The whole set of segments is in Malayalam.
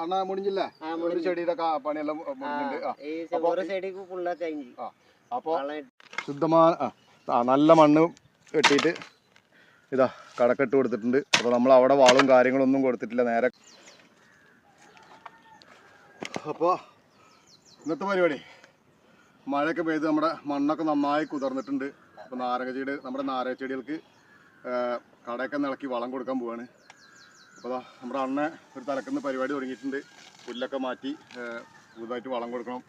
അണ്ണാ മുടിഞ്ഞില്ല ആ, ഒരു. ചെടിയുടെ പണിയെല്ലാം. അപ്പോൾ വളം ശുദ്ധമായ ആ, ആ നല്ല മണ്ണ് കെട്ടിയിട്ട് ഇതാ കടക്കെട്ട് കൊടുത്തിട്ടുണ്ട്. അപ്പോൾ നമ്മൾ അവിടെ വളവും കാര്യങ്ങളൊന്നും കൊടുത്തിട്ടില്ല നേരെ അപ്പോൾ ഇന്നത്തെ പരിപാടി. മഴയൊക്കെ പെയ്ത് നമ്മുടെ മണ്ണൊക്കെ നന്നായി കുതിർന്നിട്ടുണ്ട്. അപ്പോൾ നാരങ്ങ ചെടി നമ്മുടെ നാരങ്ങ ചെടികൾക്ക് കടയൊക്കെ നിളക്കി വളം കൊടുക്കാൻ പോവാണ്. അപ്പോൾ നമ്മുടെ അണ്ണ ഒരു തലക്കുന്ന പരിപാടി തുടങ്ങിയിട്ടുണ്ട്. പുല്ലൊക്കെ മാറ്റി പുതുതായിട്ട് വളം കൊടുക്കണം.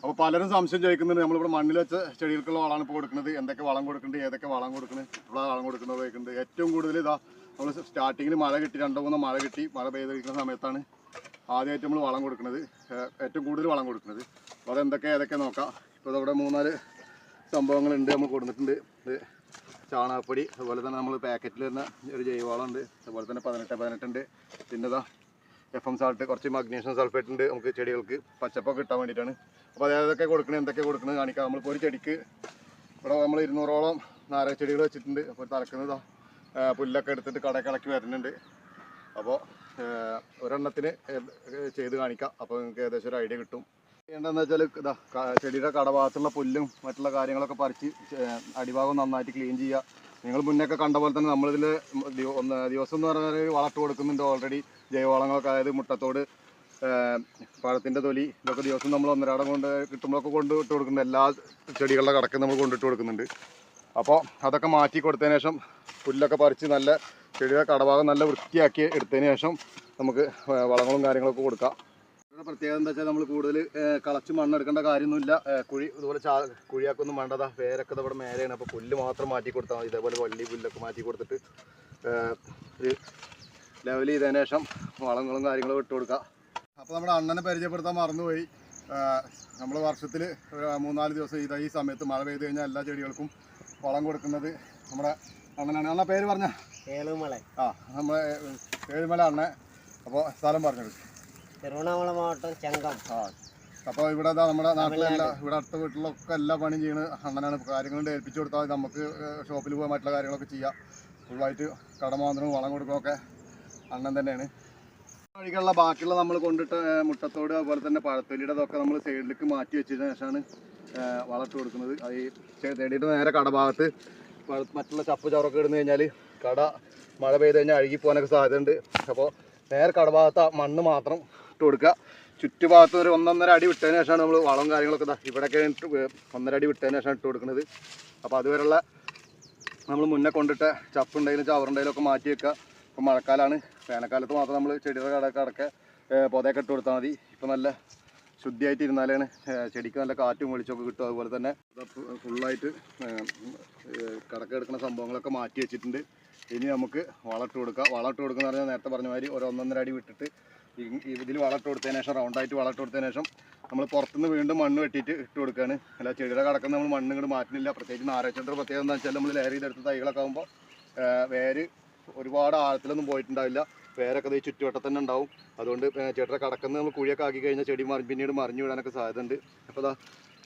അപ്പോൾ പലരും സംശയം ചോദിക്കുന്നുണ്ട് നമ്മളിവിടെ മണ്ണിൽ വെച്ച ചെടികൾക്കുള്ള വളമാണ് ഇപ്പോൾ കൊടുക്കുന്നത്. എന്തൊക്കെ വളം കൊടുക്കുന്നുണ്ട് ഏതൊക്കെ വളം കൊടുക്കുന്നത് എപ്പോഴാണ് വളം കൊടുക്കുന്നത് ഉപയോഗിക്കുന്നത് ഏറ്റവും കൂടുതൽ ഇതാ നമ്മൾ സ്റ്റാർട്ടിങ്ങിൽ മഴ കിട്ടി രണ്ടോ മൂന്നോ മഴ കിട്ടി മഴ പെയ്തിരിക്കുന്ന സമയത്താണ് ആദ്യമായിട്ട് നമ്മൾ വളം കൊടുക്കുന്നത്. ഏറ്റവും കൂടുതൽ വളം കൊടുക്കുന്നത്. അപ്പോൾ അതെന്തൊക്കെ ഏതൊക്കെ നോക്കാം. ഇപ്പോൾ ഇവിടെ മൂന്നാൽ സംഭവങ്ങളുണ്ട് നമ്മൾ കൊടുത്തിട്ടുണ്ട്. ചാണകപ്പൊടി അതുപോലെ തന്നെ നമ്മൾ പാക്കറ്റിൽ വരുന്ന ഒരു ജൈവവളം ഉണ്ട് അതുപോലെ തന്നെ പതിനെട്ട് പതിനെട്ടുണ്ട് പിന്നെ ഇതാ എഫ് എം സാൾട്ട് കുറച്ച് മഗ്നീഷ്യം സൾഫേറ്റ് ഉണ്ട് നമുക്ക് ചെടികൾക്ക്. പച്ചപ്പൊക്കെ കിട്ടാൻ വേണ്ടിയിട്ടാണ് അപ്പോൾ അതൊക്കെ കൊടുക്കണത് എന്തൊക്കെ കൊടുക്കണേ കാണിക്കാം. നമ്മളിപ്പോൾ ഒരു ചെടിക്ക് ഇവിടെ നമ്മൾ ഇരുന്നൂറോളം നാരക ചെടികൾ വെച്ചിട്ടുണ്ട് അപ്പോൾ തലക്കുന്നതാ പുല്ലൊക്കെ എടുത്തിട്ട് കടക്കിളക്കി വരുന്നുണ്ട്. അപ്പോൾ ഒരെണ്ണത്തിന് ചെയ്ത് കാണിക്കാം. അപ്പോൾ നിങ്ങൾക്ക് ഏകദേശം ഒരു ഐഡിയ കിട്ടും. ചെയ്യേണ്ടതെന്ന് വെച്ചാൽ ഇതാ ചെടിയുടെ കടഭാഗത്തുള്ള പുല്ലും മറ്റുള്ള കാര്യങ്ങളൊക്കെ പറിച്ച് അടിഭാഗം നന്നായിട്ട് ക്ലീൻ ചെയ്യുക. നിങ്ങൾ മുന്നൊക്കെ കണ്ട പോലെ തന്നെ നമ്മളിതിൽ ഒന്ന് ദിവസം എന്ന് പറഞ്ഞാൽ വളർത്ത് കൊടുക്കുന്നുണ്ട് ഓൾറെഡി ജൈവവളങ്ങളൊക്കെ അതായത് മുട്ടത്തോട് പഴത്തിന്റെ തൊലി ഇതൊക്കെ ദിവസം നമ്മൾ ഒന്നരാടം കൊണ്ട് കിട്ടുമ്പോഴൊക്കെ കൊണ്ട് ഇട്ട് കൊടുക്കുന്നുണ്ട്. എല്ലാ ചെടികളുടെ കടക്കും നമ്മൾ കൊണ്ടിട്ട് കൊടുക്കുന്നുണ്ട്. അപ്പോൾ അതൊക്കെ മാറ്റി കൊടുത്തതിന് ശേഷം പുല്ലൊക്കെ പറിച്ച് നല്ല ചെടിയുടെ കടഭാഗം നല്ല വൃത്തിയാക്കി എടുത്തതിന് ശേഷം നമുക്ക് വളങ്ങളും കാര്യങ്ങളൊക്കെ കൊടുക്കാം. പ്രത്യേകത എന്താ വെച്ചാൽ നമ്മൾ കൂടുതൽ കളച്ച് മണ്ണെടുക്കേണ്ട കാര്യമൊന്നുമില്ല. കുഴി ഇതുപോലെ ചാ കുഴിയാക്കൊന്നും വേണ്ടതാ. വേരൊക്കെ ഇവിടെ മേലെയാണ്. അപ്പോൾ പുല്ല് മാത്രം മാറ്റി കൊടുത്താൽ മതി. ഇതേപോലെ വള്ളി പുല്ലൊക്കെ മാറ്റി കൊടുത്തിട്ട് ഒരു ലെവൽ ചെയ്തതിന് ശേഷം വളങ്ങളും കാര്യങ്ങളും ഇട്ട് കൊടുക്കുക അപ്പോൾ നമ്മുടെ അണ്ണനെ പരിചയപ്പെടുത്താൻ മറന്നുപോയി. നമ്മൾ വർഷത്തിൽ മൂന്നാൽ ദിവസം ഇതാ ഈ സമയത്ത് മഴ പെയ്ത് കഴിഞ്ഞാൽ എല്ലാ ചെടികൾക്കും വളം കൊടുക്കുന്നത് നമ്മുടെ അണ്ണനാണ്. അണ്ണ പേര് പറഞ്ഞ? ഏഴുമല ആ നമ്മളെ ഏഴുമല അണ്ണ അപ്പോൾ സ്ഥലം പറഞ്ഞത് തിരുവണ്ണാമല മാവട്ടം ചെങ്കം. ആ അപ്പോൾ ഇവിടെ ദാ നമ്മുടെ നാട്ടിലെല്ലാം ഇവിടെ അടുത്ത വീട്ടിലൊക്കെ എല്ലാ പണിയും ചെയ്യുന്നത് അണ്ണനാണ്. കാര്യങ്ങൾ ഏൽപ്പിച്ചു കൊടുത്താൽ മതി. നമുക്ക് ഷോപ്പിൽ പോകാൻ മറ്റുള്ള കാര്യങ്ങളൊക്കെ ചെയ്യാം. ഫുള്ളായിട്ട് കടമാന്തരവും വളം കൊടുക്കുകയൊക്കെ അണ്ണൻ തന്നെയാണ്. വഴിക്കുള്ള ബാക്കിയുള്ള നമ്മൾ കൊണ്ടിട്ട് മുട്ടത്തോട് അതുപോലെ തന്നെ പഴത്തൊലിയുടെ നമ്മൾ സൈഡിലേക്ക് മാറ്റി വെച്ചതിന് ശേഷമാണ് വളർത്തി കൊടുക്കുന്നത്. അത് ഈ തേടിയിട്ട് നേരെ കടഭാഗത്ത് മറ്റുള്ള ചപ്പ് ചവറൊക്കെ ഇടുന്നു കഴിഞ്ഞാൽ കട മഴ പെയ്ത് കഴിഞ്ഞാൽ അഴുകി പോകാനൊക്കെ സാധ്യതയുണ്ട്. അപ്പോൾ നേരെ കടഭാഗത്ത് മണ്ണ് മാത്രം ഇട്ട് കൊടുക്കുക. ചുറ്റുഭാഗത്ത് ഒരു ഒന്നൊന്നര അടി വിട്ടതിന് ശേഷമാണ് നമ്മൾ വളവും കാര്യങ്ങളൊക്കെ ഇവിടെയൊക്കെ ഒന്നര അടി വിട്ടതിന് ശേഷമാണ് ഇട്ട് കൊടുക്കുന്നത് അപ്പോൾ അതുവരെയുള്ള നമ്മൾ മുന്നേ കൊണ്ടിട്ട് ചപ്പുണ്ടെങ്കിലും ചവറുണ്ടെങ്കിലും ഒക്കെ മാറ്റി വെക്കുക. ഇപ്പോൾ മഴക്കാലമാണ് വേനൽക്കാലത്ത് മാത്രം നമ്മൾ ചെടിയുടെ കടക്കെ അടക്കെ പൊതയൊക്കെ ഇട്ട് കൊടുത്താൽ മതി. ഇപ്പോൾ നല്ല ശുദ്ധിയായിട്ട് ഇരുന്നാലാണ് ചെടിക്ക് നല്ല കാറ്റും വെളിച്ചമൊക്കെ കിട്ടും. അതുപോലെ തന്നെ ഫുള്ളായിട്ട് കടക്ക എടുക്കുന്ന സംഭവങ്ങളൊക്കെ മാറ്റി വെച്ചിട്ടുണ്ട്. ഇനി നമുക്ക് വളമിട്ട് കൊടുക്കുക വളമിട്ട് കൊടുക്കുന്ന പറഞ്ഞാൽ നേരത്തെ പറഞ്ഞ മാതിരി ഒരു ഒന്നൊന്നര അടി വിട്ടിട്ട് ഇതിൽ വളട്ട് കൊടുത്തതിന് ശേഷം റൗണ്ടായിട്ട് വളട്ട് കൊടുത്തതിന് ശേഷം നമ്മൾ പുറത്തുനിന്ന് വീണ്ടും മണ്ണ് വെട്ടിയിട്ട് ഇട്ട് കൊടുക്കുകയാണ് അല്ല ചെടിയുടെ കടക്കുന്ന നമ്മൾ മണ്ണ് ഇങ്ങോട്ട് മാറ്റുന്നില്ല. പ്രത്യേകിച്ച് നാരച്ചന്റെ പ്രത്യേകത എന്താ വെച്ചാൽ നമ്മൾ ലെയർ ചെയ്തെടുത്ത തൈകളൊക്കെ ആകുമ്പോൾ വേര് ഒരുപാട് ആഴത്തിലൊന്നും പോയിട്ടുണ്ടാവില്ല. വേരൊക്കെ ഈ ചുറ്റുവട്ടത്തന്നെ ഉണ്ടാവും. അതുകൊണ്ട് ചെടിയുടെ കടക്കുന്ന നമ്മൾ കുഴിയൊക്കെ ആക്കി കഴിഞ്ഞാൽ ചെടി മറി പിന്നീട് മറിഞ്ഞു വിടാനൊക്കെ സാധ്യതയുണ്ട്. അപ്പോൾ അതാ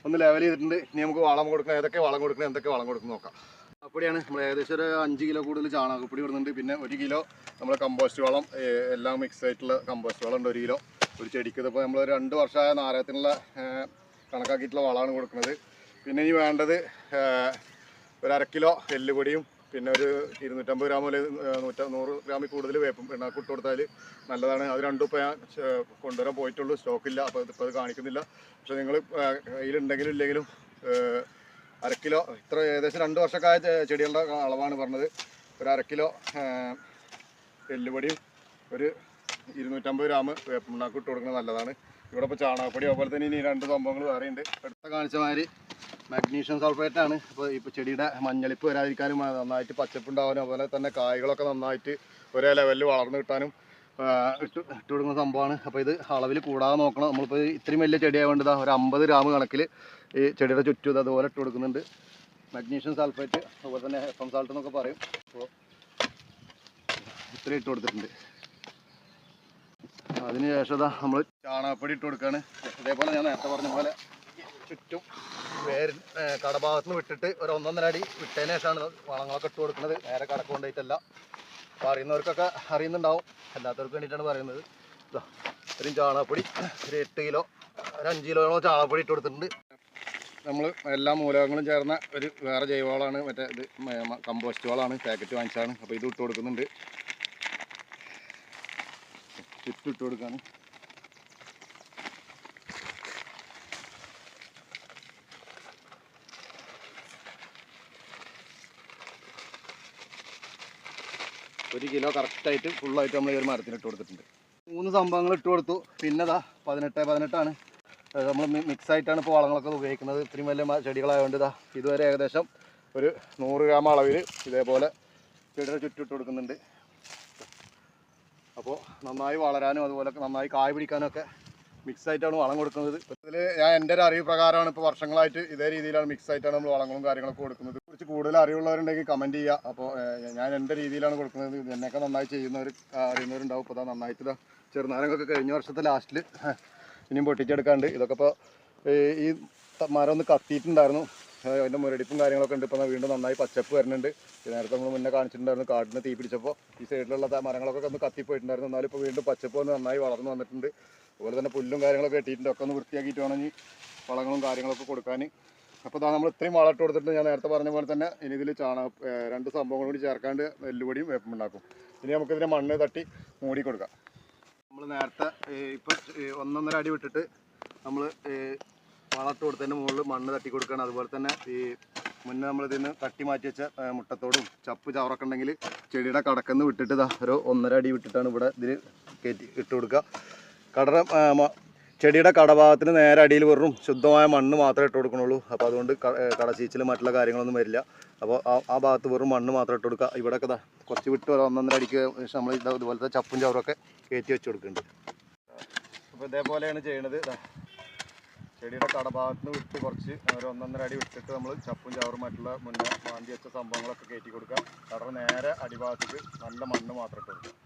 ഒന്ന് ലെവൽ ചെയ്തിട്ടുണ്ട്. ഇനി നമുക്ക് വളം കൊടുക്കണം. ഏതൊക്കെ വളം കൊടുക്കണം? എന്തൊക്കെ വളം കൊടുക്കണം നോക്കാം. അപ്പടിയാണ് നമ്മൾ ഏകദേശം ഒരു അഞ്ച് കിലോ കൂടുതൽ ചാണകപ്പൊടി ഇടുന്നുണ്ട് പിന്നെ ഒരു കിലോ നമ്മൾ കമ്പോസ്റ്റ് വളം എല്ലാം മിക്സ് ആയിട്ടുള്ള കമ്പോസ്റ്റ് വളം ഉണ്ട് ഒരു കിലോ. ഒരു ചെടിക്ക് ഇതിപ്പോൾ നമ്മൾ രണ്ട് വർഷമായ നാരകത്തിനുള്ള കണക്കാക്കിയിട്ടുള്ള വളമാണ് കൊടുക്കുന്നത്. പിന്നെ ഇനി വേണ്ടത് ഒരു അര കിലോ എല്ലുപൊടിയും പിന്നെ ഒരു ഇരുന്നൂറ്റമ്പത് ഗ്രാം മുതൽ നൂറ്റ നൂറ് ഗ്രാമിൽ കൂടുതൽ വേപ്പും പിണ്ണാക്ക് ഇട്ട് കൊടുത്താൽ നല്ലതാണ്. അത് രണ്ടും ഇപ്പോൾ ഞാൻ കൊണ്ടുവരാൻ പോയിട്ടുള്ളൂ. സ്റ്റോക്കില്ല അപ്പോൾ ഇതിപ്പോൾ അത് കാണിക്കുന്നില്ല. പക്ഷേ നിങ്ങൾ കയ്യിലുണ്ടെങ്കിലും ഇല്ലെങ്കിലും ഏഹ് അര കിലോ ഇത്ര ഏകദേശം രണ്ട് വർഷക്കായ ചെടികളുടെ അളവാണ് പറഞ്ഞത്. ഒരു അരക്കിലോ എല്ലുപൊടിയും ഒരു ഇരുന്നൂറ്റമ്പത് ഗ്രാം വേപ്പിണ്ണാക്ക് ഇട്ട് കൊടുക്കുന്നത് നല്ലതാണ്. ഇവിടെ ഇപ്പോൾ ചാണകപ്പൊടി അതുപോലെ തന്നെ ഇനി രണ്ട് സംഭവങ്ങൾ വേറെയുണ്ട് അടുത്ത കാണിച്ച മാതിരി മാഗ്നീഷ്യം സൾഫേറ്റ് ആണ്. ഇപ്പോൾ ഇപ്പോൾ ചെടിയുടെ മഞ്ഞളിപ്പ് വരാതിരിക്കാനും നന്നായിട്ട് പച്ചപ്പുണ്ടാവാനും അതുപോലെ തന്നെ കായകളൊക്കെ നന്നായിട്ട് ഒരേ ലെവലിൽ വളർന്നു കിട്ടാനും ഇട്ട് ഇട്ട് കൊടുക്കുന്ന സംഭവമാണ്. അപ്പോൾ ഇത് അളവിൽ കൂടാതെ നോക്കണം. നമ്മളിപ്പോൾ ഇത്രയും വലിയ ചെടിയായതുകൊണ്ട് ഇതാ ഒരു അമ്പത് ഗ്രാം കണക്കിൽ ഈ ചെടിയുടെ ചുറ്റും അതുപോലെ ഇട്ട് കൊടുക്കുന്നുണ്ട്. മഗ്നീഷ്യം സൾഫേറ്റ് അതുപോലെ തന്നെ എഫ് എം സാൾട്ട് എന്നൊക്കെ പറയും. അപ്പോൾ ഇത്രയും ഇട്ട് കൊടുത്തിട്ടുണ്ട്. അതിന് ശേഷം നമ്മൾ ചാണകപ്പൊടി ഇട്ട് കൊടുക്കുകയാണ് അതേപോലെ ഞാൻ നേരത്തെ പറഞ്ഞ പോലെ ചുറ്റും വേര് ഏർ കടഭാഗത്ത് നിന്ന് വിട്ടിട്ട് ഒരു ഒന്നൊന്നര അടി വിട്ടതിന് ശേഷമാണ് വളങ്ങളൊക്കെ ഇട്ട് കൊടുക്കുന്നത്. നേരെ കടക്ക് കൊണ്ടുപോയിട്ടല്ല. അപ്പോൾ അറിയുന്നവർക്കൊക്കെ അറിയുന്നുണ്ടാവും. അല്ലാത്തവർക്ക് വേണ്ടിയിട്ടാണ് പറയുന്നത്. ഇതാ ഒരു ചാണകപ്പൊടി ഒരു എട്ട് കിലോ ഒരു അഞ്ച് കിലോയോളം ചാണകപ്പൊടി ഇട്ട് കൊടുത്തിട്ടുണ്ട്. നമ്മൾ എല്ലാ മൂലകങ്ങളും ചേർന്ന ഒരു വേറെ ജൈവവളമാണ്. മറ്റേ ഇത് കമ്പോസ്റ്റ് വളമാണ് പാക്കറ്റ് വാങ്ങിച്ചതാണ്. അപ്പോൾ ഇത് ഇട്ട് കൊടുക്കുന്നുണ്ട്. ചുറ്റും ഇട്ട് കൊടുക്കാണ്. ഒരു കിലോ കറക്റ്റായിട്ട് ഫുള്ളായിട്ട് നമ്മൾ ഈ ഒരു മരത്തിന് ഇട്ട് കൊടുത്തിട്ടുണ്ട്. മൂന്ന് സംഭവങ്ങൾ ഇട്ട് കൊടുത്തു. പിന്നെ ദാ പതിനെട്ട് പതിനെട്ടാണ്. നമ്മൾ മിക്സ് ആയിട്ടാണ് ഇപ്പോൾ വളങ്ങളൊക്കെ ഉപയോഗിക്കുന്നത്. ഇത്രയും വലിയ ചെടികളായതുകൊണ്ട് ഇതാ ഇതുവരെ ഏകദേശം ഒരു നൂറ് ഗ്രാം അളവിൽ ഇതേപോലെ ചെടിയുടെ ചുറ്റിട്ട് കൊടുക്കുന്നുണ്ട്. അപ്പോൾ നന്നായി വളരാനും അതുപോലെ നന്നായി കായ് പിടിക്കാനൊക്കെ മിക്സായിട്ടാണ് വളം കൊടുക്കുന്നത്. ഇതിൽ ഞാൻ എന്റെ ഒരു അറിവ് പ്രകാരമാണ് ഇപ്പോൾ വർഷങ്ങളായിട്ട് ഇതേ രീതിയിലാണ് മിക്സ് ആയിട്ടാണ് നമ്മൾ വളങ്ങളും കാര്യങ്ങളൊക്കെ കൊടുക്കുന്നത്. കുറച്ച് കൂടുതൽ അറിവുള്ളവരുണ്ടെങ്കിൽ കമന്റ് ചെയ്യുക. അപ്പോൾ ഞാൻ എന്റെ രീതിയിലാണ് കൊടുക്കുന്നത്. എന്നെയൊക്കെ നന്നായി ചെയ്യുന്നവർ അറിയുന്നവരുണ്ടാവും. ഇപ്പോൾ അതാ നന്നായിട്ട് ചെറുനാരങ്ങൊക്കെ കഴിഞ്ഞ വർഷത്തെ ലാസ്റ്റിൽ ഇനിയും പൊട്ടിച്ചെടുക്കാണ്ട്. ഇതൊക്കെ ഇപ്പോൾ ഈ മരം ഒന്ന് കത്തിയിട്ടുണ്ടായിരുന്നു. അതിന്റെ മുരടിപ്പും കാര്യങ്ങളൊക്കെ ഉണ്ട്. ഇപ്പോൾ വീണ്ടും നന്നായി പച്ചപ്പ് വരുന്നുണ്ട്. നേരത്തെ നമ്മൾ മുന്നേ കാണിച്ചിട്ടുണ്ടായിരുന്നു കാട്ടിന് തീ പിടിച്ചപ്പോൾ ഈ സൈഡിലുള്ള മരങ്ങളൊക്കെ ഒന്ന് കത്തിപ്പോയിട്ടുണ്ടായിരുന്നു. എന്നാലും ഇപ്പോൾ വീണ്ടും പച്ചപ്പ് ഒന്ന് നന്നായി വളർന്നു വന്നിട്ടുണ്ട്. അതുപോലെ തന്നെ പുല്ലും കാര്യങ്ങളൊക്കെ കെട്ടിയിട്ടുണ്ട് ഒക്കെ ഒന്ന് വൃത്തിയാക്കിയിട്ട് വേണം ഇനി വളങ്ങളും കാര്യങ്ങളൊക്കെ കൊടുക്കാൻ അപ്പോൾ ഇതാ നമ്മൾ ഇത്രയും വളം ഇട്ട് കൊടുത്തിട്ട് ഞാൻ നേരത്തെ പറഞ്ഞ പോലെ തന്നെ ഇനി ഇതിൽ ചാണ രണ്ട് സംഭവങ്ങൾ കൂടി ചേർക്കാണ്ട് നെല്ലുപൊടിയും വേപ്പുണ്ടാക്കും ഇനി നമുക്കിതിനെ മണ്ണ് തട്ടി മൂടി കൊടുക്കാം. നമ്മൾ നേരത്തെ ഇപ്പം ഒന്നൊന്നര അടി വിട്ടിട്ട് നമ്മൾ വളർത്തു കൊടുത്തതിന്റെ മുകളിൽ മണ്ണ് തട്ടി കൊടുക്കുകയാണ് അതുപോലെ തന്നെ ഈ മുന്നേ നമ്മൾ ഇതിന് തട്ടി മാറ്റി വെച്ച മുട്ടത്തോടും ചപ്പ് ചവറൊക്കെ ഉണ്ടെങ്കിൽ ചെടിയുടെ കടക്കെന്ന് വിട്ടിട്ട് ഇതാ ഒരു ഒന്നര അടി വിട്ടിട്ടാണ് ഇവിടെ ഇതിൽ കയറ്റി ഇട്ട് കൊടുക്കുക കടറ ചെടിയുടെ കടഭാഗത്തിന് നേരെ അടിയിൽ വെറും ശുദ്ധമായ മണ്ണ് മാത്രമേ ഇട്ട് കൊടുക്കണുള്ളൂ. അപ്പോൾ അതുകൊണ്ട് കടശീച്ചിലും മറ്റുള്ള കാര്യങ്ങളൊന്നും വരില്ല. അപ്പോൾ ആ ആ ഭാഗത്ത് വെറും മണ്ണ് മാത്രം ഇട്ട് കൊടുക്കുക. ഇവിടെയൊക്കെ കുറച്ച് വിട്ട് ഒരു ഒന്നൊന്നര അടിക്ക് ശേഷം നമ്മൾ ഇതാ ഇതുപോലത്തെ ചപ്പും ചവറൊക്കെ കയറ്റി വെച്ച് കൊടുക്കുന്നുണ്ട്. അപ്പോൾ ഇതേപോലെയാണ് ചെയ്യണത്. ചെടിയുടെ കടഭാഗത്ത് നിന്ന് വിട്ട് കുറച്ച് ഒരു ഒന്നൊന്നര അടി വിട്ടിട്ട് നമ്മൾ ചപ്പും ചവറും മറ്റുള്ള മുന്നേ മാന്തി വെച്ച സംഭവങ്ങളൊക്കെ കയറ്റി കൊടുക്കുക. കടറ നേരെ അടിഭാഗത്തേക്ക് നല്ല മണ്ണ് മാത്രം ഇട്ട് കൊടുക്കുക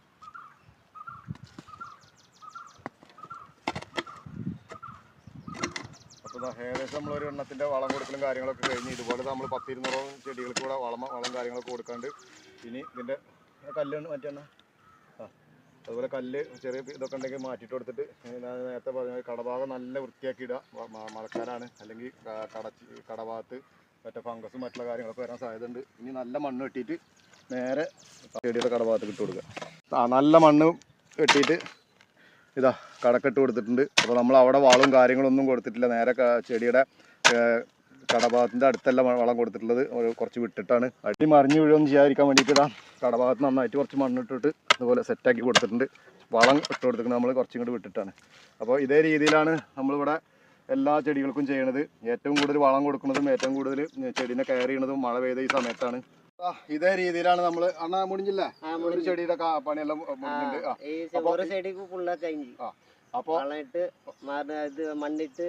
അപ്പോൾ ദാ ഏകദേശം നമ്മൾ ഒരു എണ്ണത്തിന്റെ വളം കൊടുക്കലും കാര്യങ്ങളൊക്കെ കഴിഞ്ഞ് ഇതുപോലെ നമ്മൾ പത്തിരുന്നൂറോളം ചെടികൾക്ക് കൂടെ വളം വളം കാര്യങ്ങളൊക്കെ കൊടുക്കാണ്ട് ഇനി ഇതിന്റെ കല്ല് മറ്റേ അതുപോലെ കല്ല് ചെറിയ ഇതൊക്കെ ഉണ്ടെങ്കിൽ മാറ്റിയിട്ട് കൊടുത്തിട്ട് നേരത്തെ പറഞ്ഞ കടഭാഗം നല്ല വൃത്തിയാക്കി ഇടുക മഴക്കാലാണ്. അല്ലെങ്കിൽ കടച്ച് കടഭാഗത്ത് മറ്റേ ഫംഗസും മറ്റുള്ള കാര്യങ്ങളൊക്കെ വരാൻ സാധ്യത ഉണ്ട് ഇനി നല്ല മണ്ണ് വെട്ടിയിട്ട് നേരെ ചെടിയുടെ കടഭാഗത്ത് ഇട്ട് കൊടുക്കുക. നല്ല മണ്ണ് വെട്ടിയിട്ട് ഇതാ കടക്കെട്ട് കൊടുത്തിട്ടുണ്ട്. അപ്പോൾ നമ്മൾ അവിടെ വളവും കാര്യങ്ങളൊന്നും കൊടുത്തിട്ടില്ല. നേരെ ചെടിയുടെ കടഭാഗത്തിന്റെ അടുത്തല്ല വളം കൊടുത്തിട്ടുള്ളത്. ഒരു കുറച്ച് വിട്ടിട്ടാണ്. അടി മറിഞ്ഞ് വീഴുമെന്ന് ചെയ്യാതിരിക്കാൻ വേണ്ടിയിട്ട് ഇതാ കടഭാഗത്ത് നന്നായിട്ട് കുറച്ച് മണ്ണിട്ടിട്ട് അതുപോലെ സെറ്റാക്കി കൊടുത്തിട്ടുണ്ട്. വളം ഇട്ട് കൊടുത്തിട്ടുണ്ട് നമ്മൾ കുറച്ചും കൂടി വിട്ടിട്ടാണ്. അപ്പോൾ ഇതേ രീതിയിലാണ് നമ്മളിവിടെ എല്ലാ ചെടികൾക്കും ചെയ്യണത്. ഏറ്റവും കൂടുതൽ വളം കൊടുക്കുന്നതും ഏറ്റവും കൂടുതൽ ചെടീനെ കെയർ ചെയ്യണതും മഴ പെയ്ത ഈ സമയത്താണ്. ഇതേ രീതിയിലാണ് നമ്മൾ അണ്ണാ മുടിഞ്ഞില്ലേ? ആ ഒരു മുടിഞ്ഞു. ചെടിയുടെ കാ- പണിയെല്ലാം ഫുള്ള് കഴിഞ്ഞു അപ്പോൾ ഇത് മണ്ണിട്ട്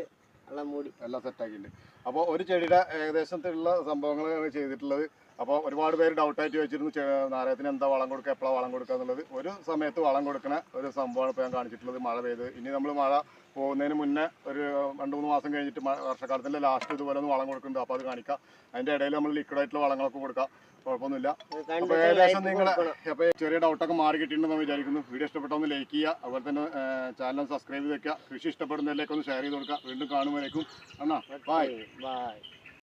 വെള്ളം മൂടി. എല്ലാം സെറ്റാക്കിയിട്ടുണ്ട് അപ്പോൾ ഒരു ചെടിയുടെ ഏകദേശത്തിലുള്ള സംഭവങ്ങൾ ചെയ്തിട്ടുള്ളത്. അപ്പോൾ ഒരുപാട് പേര് ഡൗട്ടായിട്ട് വെച്ചിരുന്നു നാരായത്തിന് നാരകത്തിന് എന്താ വളം കൊടുക്കുക എപ്പോഴാണ് വളം കൊടുക്കുക എന്നുള്ളത്. ഒരു സമയത്ത് വളം കൊടുക്കുന്ന ഒരു സംഭവമാണ് ഇപ്പോൾ ഞാൻ കാണിച്ചിട്ടുള്ളത്. മഴ പെയ്ത്. ഇനി നമ്മൾ മഴ പോകുന്നതിന് മുന്നേ ഒരു രണ്ട് മൂന്ന് മാസം കഴിഞ്ഞിട്ട് വർഷക്കാലത്തിന്റെ ലാസ്റ്റ് ഇതുപോലെ ഒന്ന് വളം കൊടുക്കുന്നുണ്ട്. അപ്പോൾ അത് കാണിക്കാം. അതിന്റെ ഇടയിൽ നമ്മൾ ലിക്വിഡായിട്ടുള്ള വളങ്ങളൊക്കെ കൊടുക്കാം. കുഴപ്പമൊന്നുമില്ല. അപ്പോൾ ഏകദേശം നിങ്ങൾ. അപ്പോൾ ചെറിയ ഡൗട്ടൊക്കെ മാറി കിട്ടിയിട്ടുണ്ടെന്ന് വിചാരിക്കുന്നു. വീഡിയോ ഇഷ്ടപ്പെട്ടൊന്ന് ലൈക്ക് ചെയ്യുക. അതുപോലെ തന്നെ ചാനൽ സബ്സ്ക്രൈബ് ചെയ്ത് വെക്കുക. കൃഷി ഇഷ്ടപ്പെടുന്നതിലേക്ക് ഒന്ന് ഷെയർ ചെയ്ത് കൊടുക്കുക. വീണ്ടും കാണുമ്പോഴേക്കും എന്നാ ബൈ ബൈ